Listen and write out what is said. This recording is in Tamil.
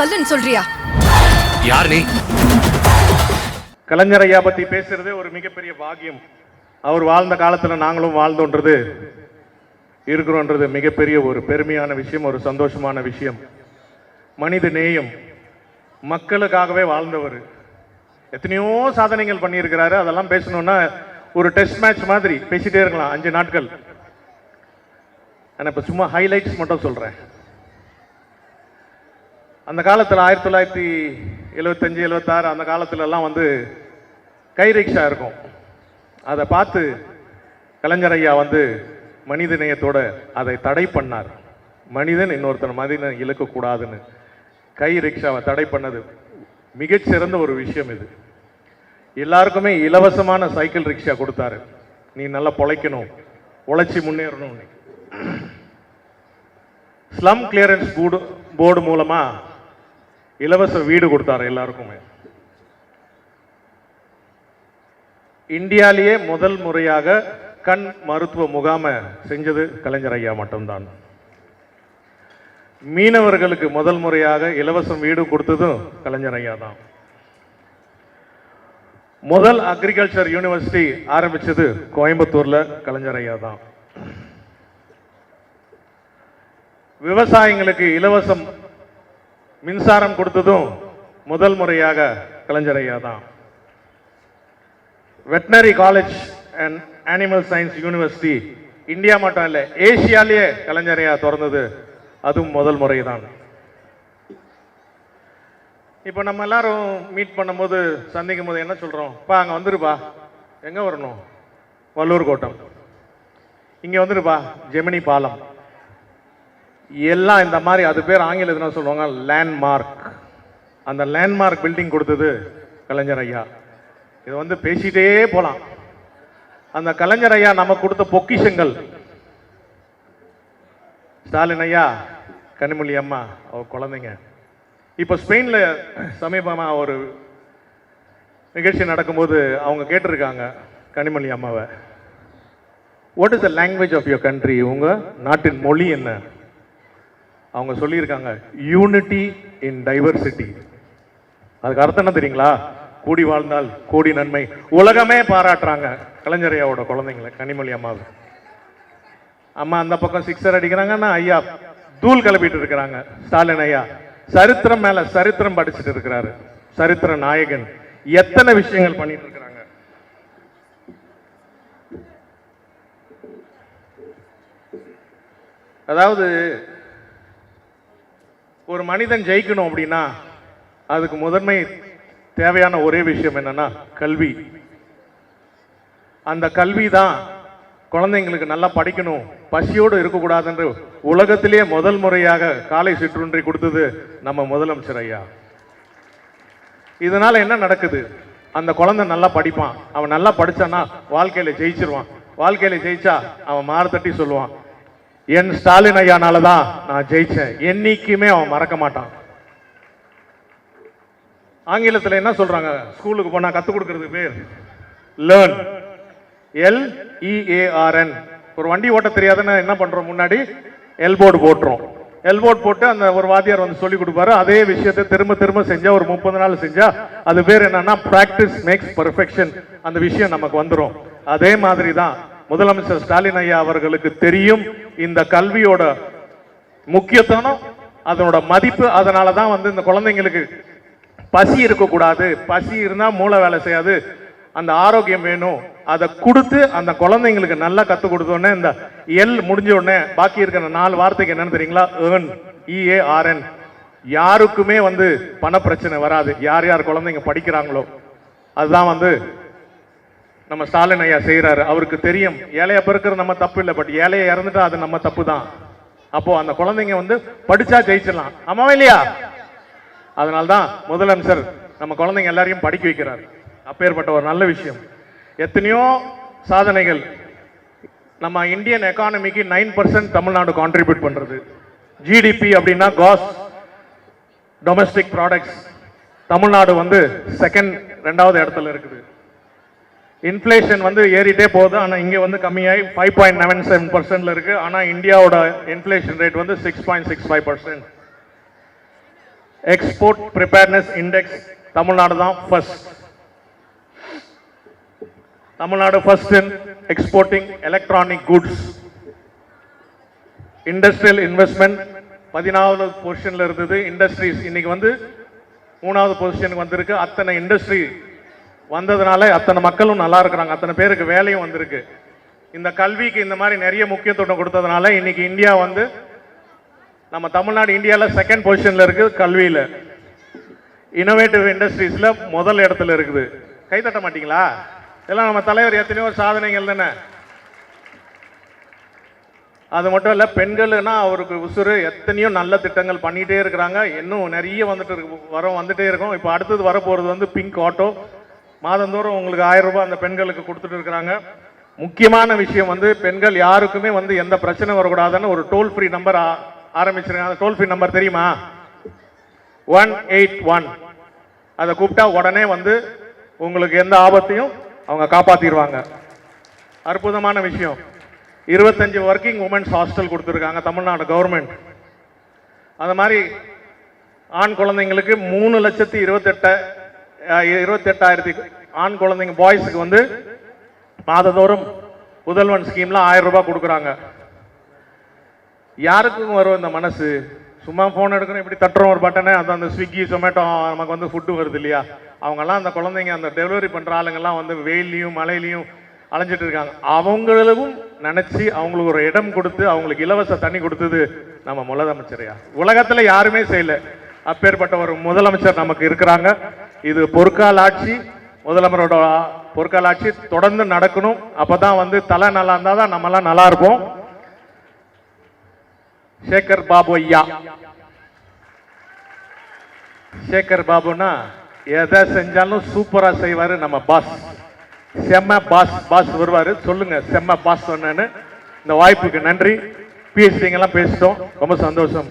கல்லுன்னு சொல்றியா? யார் நீ? கலைஞர் ஐயா பத்தி பேசுறது ஒரு மிகப்பெரிய பாக்கியம். அவர் வாழ்ந்த காலத்துல நாங்களும் வாழ்ந்தோன்றது இருக்கிறோன்றது மிகப்பெரிய ஒரு பெருமையான விஷயம் ஒரு சந்தோஷமான விஷயம். மனித நேயம் மக்களுக்காகவே வாழ்ந்தவர். எத்தனையோ சாதனைகள் பண்ணியிருக்கிறாரு. அதெல்லாம் பேசணும்னா ஒரு டெஸ்ட் மேட்ச் மாதிரி பேசிட்டே இருக்கலாம் அஞ்சு நாட்கள். நான் இப்போ சும்மா ஹைலைட்ஸ் மட்டும் சொல்றேன். அந்த காலத்தில் ஆயிரத்தி தொள்ளாயிரத்தி எழுபத்தஞ்சி எழுபத்தாறு அந்த காலத்துலலாம் வந்து கை ரிக்ஷா இருக்கும். அதை பார்த்து கலைஞர் ஐயா வந்து மனித நேயத்தோட அதை தடை பண்ணார். மனிதன் இன்னொருத்தன் மனிதன் இழுக்கக்கூடாதுன்னு கை ரிக்ஷாவை தடை பண்ணது. மிகச்சிறந்த ஒரு விஷயம் இது. எல்லாருக்குமே இலவசமான சைக்கிள் ரிக்ஷா கொடுத்தாரு. நீ நல்லா பொழைக்கணும் உழைச்சி முன்னேறணும் ஸ்லம் கிளியரன்ஸ் போர்டு போர்டு மூலமாக இலவச வீடு கொடுத்தாரு எல்லாருக்குமே. இந்தியாலேயே முதல் முறையாக கண் மருத்துவ முகாமை செஞ்சது கலைஞர் ஐயா மட்டும்தான். மீனவர்களுக்கு முதல் முறையாக இலவசம் வீடு கொடுத்ததும் கலைஞர் ஐயா தான். முதல் அக்ரிகல்ச்சர் யூனிவர்சிட்டி ஆரம்பிச்சது கோயம்புத்தூர்ல கலைஞர் ஐயா தான். விவசாயிங்களுக்கு இலவசம் மின்சாரம் கொடுத்ததும் முதல் முறையாக கலைஞரையா தான். Veterinary college and animal science university India மட்டும் இல்லை ஏசியாலேயே கலைஞரையா திறந்தது. அதுவும் முதல் முறை தான் இப்போ நம்ம எல்லாரும் மீட் பண்ணும்போது சந்திக்கும் போது என்ன சொல்கிறோம் பா அங்கே வந்துருப்பா எங்கே வரணும்? வல்லூர் கோட்டம். இங்கே வந்துருப்பா ஜெமினி பாலம். எல்லாம் இந்த மாதிரி அது பேர் ஆங்கிலத்தில் சொல்லுவாங்க லேண்ட்மார்க் அந்த லேண்ட்மார்க் பில்டிங் கொடுத்தது கலைஞர் ஐயா. இது வந்து பேசிட்டே போகலாம் அந்த கலைஞர் ஐயா நமக்கு கொடுத்த பொக்கிஷங்கள். ஸ்டாலின் ஐயா கனிமொழி அம்மா அவர் குழந்தைங்க. இப்போ ஸ்பெயினில் சமீபமாக ஒரு நிகழ்ச்சி நடக்கும்போது அவங்க கேட்டிருக்காங்க கனிமொழி அம்மாவை. What is the language of your country உங்கள் நாட்டின் மொழி என்ன? அவங்க சொல்லியிருக்காங்க யூனிட்டி இன் டைவர்சிட்டி அதுக்கு அர்த்தம் என்ன தெரியுங்களா? கூடி வாழ்ந்தால் கூடி நன்மை. உலகமே பாராட்டுறாங்க கலைஞரையாவோட குழந்தைங்களை கனிமொழி அம்மாவை. அம்மா அந்த பக்கம் சிக்ஸர் அடிக்கிறாங்கன்னா ஐயா தூள் கிளப்பிட்டு இருக்கிறாங்க ஸ்டாலின் ஐயா. சரித்திரம் மேல சரித்திரம் படிச்சுட்டு இருக்கிறாரு. சரித்திர நாயகன். எத்தனை விஷயங்கள் பண்ணிட்டு இருக்கிறாங்க? அதாவது ஒரு மனிதன் ஜெயிக்கணும் அப்படின்னா அதுக்கு முதன்மை தேவையான ஒரே விஷயம் என்னன்னா கல்வி. அந்த கல்வி தான் குழந்தைங்களுக்கு நல்லா படிக்கணும். பசியோடு இருக்கக்கூடாதுன்று உலகத்திலே முதல் முறையாக காலை சிற்றுண்டி கொடுத்தது நம்ம முதலமைச்சர் ஐயா. இதனால என்ன நடக்குது? அந்த குழந்தை நல்லா படிப்பான். அவன் நல்லா படிச்சானா வாழ்க்கையில ஜெயிச்சிருவான். வாழ்க்கையில ஜெயிச்சா அவன் மாறு சொல்லுவான். என் ஸ்டாலின் ஐயானால தான் நான் ஜெயிச்சேன். என்னைக்குமே அவன் மறக்க மாட்டான். ஆங்கிலத்தில் என்ன சொல்றாங்க? ஸ்கூலுக்கு போனா கத்துக் கொடுக்கறது பேர் லேர்ன் எல்இஏஆர்என் ஒரு வண்டி ஓட்ட தெரியாதுன்னு என்ன பண்றோம் முன்னாடி? எல்போர்டு போட்டுரும் எல்போர்ட் போட்டு அந்த ஒரு வாத்தியார் வந்து சொல்லி கொடுப்பாரு. அதே விஷயத்தை திரும்ப திரும்ப செஞ்சா ஒரு முப்பது நாள் செஞ்சா அது பேர் என்னன்னா பிராக்டிஸ் மேக்ஸ் பர்ஃபெக்ஷன் அந்த விஷயம் நமக்கு வந்துடும் அதே மாதிரி தான் முதலமைச்சர் ஸ்டாலின் ஐயா அவர்களுக்கு தெரியும் இந்த கல்வியோட முக்கியத்துவம் அதனோட மதிப்பு அதனால தான் வந்து இந்த குழந்தைங்களுக்கு பசி இருக்கக்கூடாது. பசி இருந்தால் மூளை வேலை செய்யாது. அந்த ஆரோக்கியம் வேணும். அதை கொடுத்து அந்த குழந்தைங்களுக்கு நல்லா கற்றுக் கொடுத்தோடனே இந்த எல் முடிஞ்ச உடனே பாக்கி இருக்கிற நாலு வார்த்தைக்கு என்னன்னு தெரியுங்களா? ஏர்ன் இஏஆர்என் யாருக்குமே வந்து பண பிரச்சனை வராது. யார் யார் குழந்தைங்க படிக்கிறாங்களோ அதுதான் வந்து நம்ம ஸ்டாலின் ஐயா செய்கிறாரு அவருக்கு தெரியும். ஏழையை பிறக்கிறது நம்ம தப்பு இல்லை. பட் ஏழையை இறந்துட்டா அது நம்ம தப்பு தான். அப்போ அந்த குழந்தைங்க வந்து படிச்சா ஜெயிச்சிடலாம். ஆமாவா இல்லையா? அதனால்தான் முதலமைச்சர் நம்ம குழந்தைங்க எல்லாரையும் படிக்க வைக்கிறார். அப்பேற்பட்ட ஒரு நல்ல விஷயம். எத்தனையோ சாதனைகள் நம்ம இந்தியன் எக்கானமிக்கு நைன் பர்சன்ட் தமிழ்நாடு கான்ட்ரிபியூட் பண்ணுறது ஜிடிபி அப்படின்னா காஸ் டொமஸ்டிக் ப்ராடக்ட்ஸ் தமிழ்நாடு வந்து செகண்ட் ரெண்டாவது இடத்துல இருக்குது. இன்ஃப்ளேஷன் வந்து ஏறிட்டே போகுது. ஆனால் இங்கே வந்து கம்மியாகி ஃபைவ் பாயிண்ட் நைன் செவன் பர்சன்ட்ல இருக்கு. ஆனால் இந்தியாவோட இன்ஃப்ளேஷன் ரேட் வந்து six point six five percent export preparedness index Tamil Nadu தான் first Tamil Nadu first in exporting electronic goods industrial investment பதினாவது பொசிஷனில் இருந்தது. இண்டஸ்ட்ரீஸ் இன்னைக்கு வந்து மூணாவது பொசிஷனுக்கு வந்திருக்கு. அத்தனை இண்டஸ்ட்ரி வந்ததுனால அத்தனை மக்களும் நல்லா இருக்கிறாங்க. அத்தனை பேருக்கு வேலையும் வந்திருக்கு. இந்த கல்விக்கு இந்த மாதிரி நிறைய முக்கியத்துவம் கொடுத்ததுனால இன்னைக்கு இந்தியா வந்து நம்ம தமிழ்நாடு இந்தியாவில் செகண்ட் பொசிஷனில் இருக்குது கல்வியில். இனோவேட்டிவ் இண்டஸ்ட்ரீஸில் முதல் இடத்துல இருக்குது. கைத்தட்ட மாட்டிங்களா மாட்டீங்களா? இதெல்லாம் நம்ம தலைவர் எத்தனையோ சாதனைகள் தானே. அது மட்டும் இல்லை பெண்கள்னா அவருக்கு உசுறு எத்தனையோ நல்ல திட்டங்கள் பண்ணிகிட்டே இருக்கிறாங்க. இன்னும் நிறைய வந்துட்டு இருக்கு வர வந்துகிட்டே இருக்கும். இப்போ அடுத்தது வரப்போகிறது வந்து பிங்க் ஆட்டோ மாதந்தோறும் உங்களுக்கு ஆயிரம் ரூபாய் அந்த பெண்களுக்கு கொடுத்துட்டு இருக்கிறாங்க. முக்கியமான விஷயம் வந்து பெண்கள் யாருக்குமே வந்து எந்த பிரச்சனை வரக்கூடாதுன்னு ஒரு டோல் ஃப்ரீ நம்பர் ஆரம்பிச்சிருக்காங்க. அந்த டோல் ஃப்ரீ நம்பர் தெரியுமா? ஒன் எயிட் ஒன் அதை கூப்பிட்டா உடனே வந்து உங்களுக்கு எந்த ஆபத்தையும் அவங்க காப்பாற்றிடுவாங்க அற்புதமான விஷயம். இருபத்தஞ்சு ஒர்க்கிங் உமன்ஸ் ஹாஸ்டல் கொடுத்துருக்காங்க தமிழ்நாடு கவர்மெண்ட் அந்த மாதிரி ஆண் குழந்தைங்களுக்கு மூணு லட்சத்தி இருபத்தெட்ட இருபத்தெட்டாயிரத்தி ஆண் குழந்தைங்க பாய்ஸுக்கு வந்து மாதந்தோறும் புதல்வன் ஸ்கீம்ல ஆயிரம் ரூபாய் கொடுக்குறாங்க. யாருக்கும் வரும் இந்த மனசு? சும்மா ஃபோன் எடுக்கணும் இப்படி தட்டுறோம் ஒரு பட்டனே அது அந்த ஸ்விக்கி ஜொமேட்டோ நமக்கு வந்து ஃபுட்டு வருது இல்லையா? அவங்கெல்லாம் அந்த குழந்தைங்க அந்த டெலிவரி பண்ணுற ஆளுங்கெல்லாம் வந்து வெயிலையும் மழையிலையும் அலைஞ்சிட்டு இருக்காங்க. அவங்களுக்கும் நினைச்சு அவங்களுக்கு ஒரு இடம் கொடுத்து அவங்களுக்கு இலவச தண்ணி கொடுத்தது நம்ம முதலமைச்சரையா உலகத்துல யாருமே செய்யல. அப்பேற்பட்ட ஒரு முதலமைச்சர் நமக்கு இருக்கிறாங்க. இது பொற்கால ஆட்சி முதலமரோட பொற்கால ஆட்சி தொடர்ந்து நடக்கணும். அப்போ தான் வந்து தலை நல்லா இருந்தால் தான் நம்மலாம் நல்லா இருப்போம். சேகர் பாபு ஐயா. சேகர் பாபுனா எதை செஞ்சாலும் சூப்பராக செய்வார் நம்ம பாஸ் செம்ம பாஸ் பாஸ் வருவார். சொல்லுங்க செம்ம பாஸ் சொன்னேன்னு. இந்த வாய்ப்புக்கு நன்றி. பிஎஸ்சிங்கெல்லாம் பேசிட்டோம். ரொம்ப சந்தோஷம்.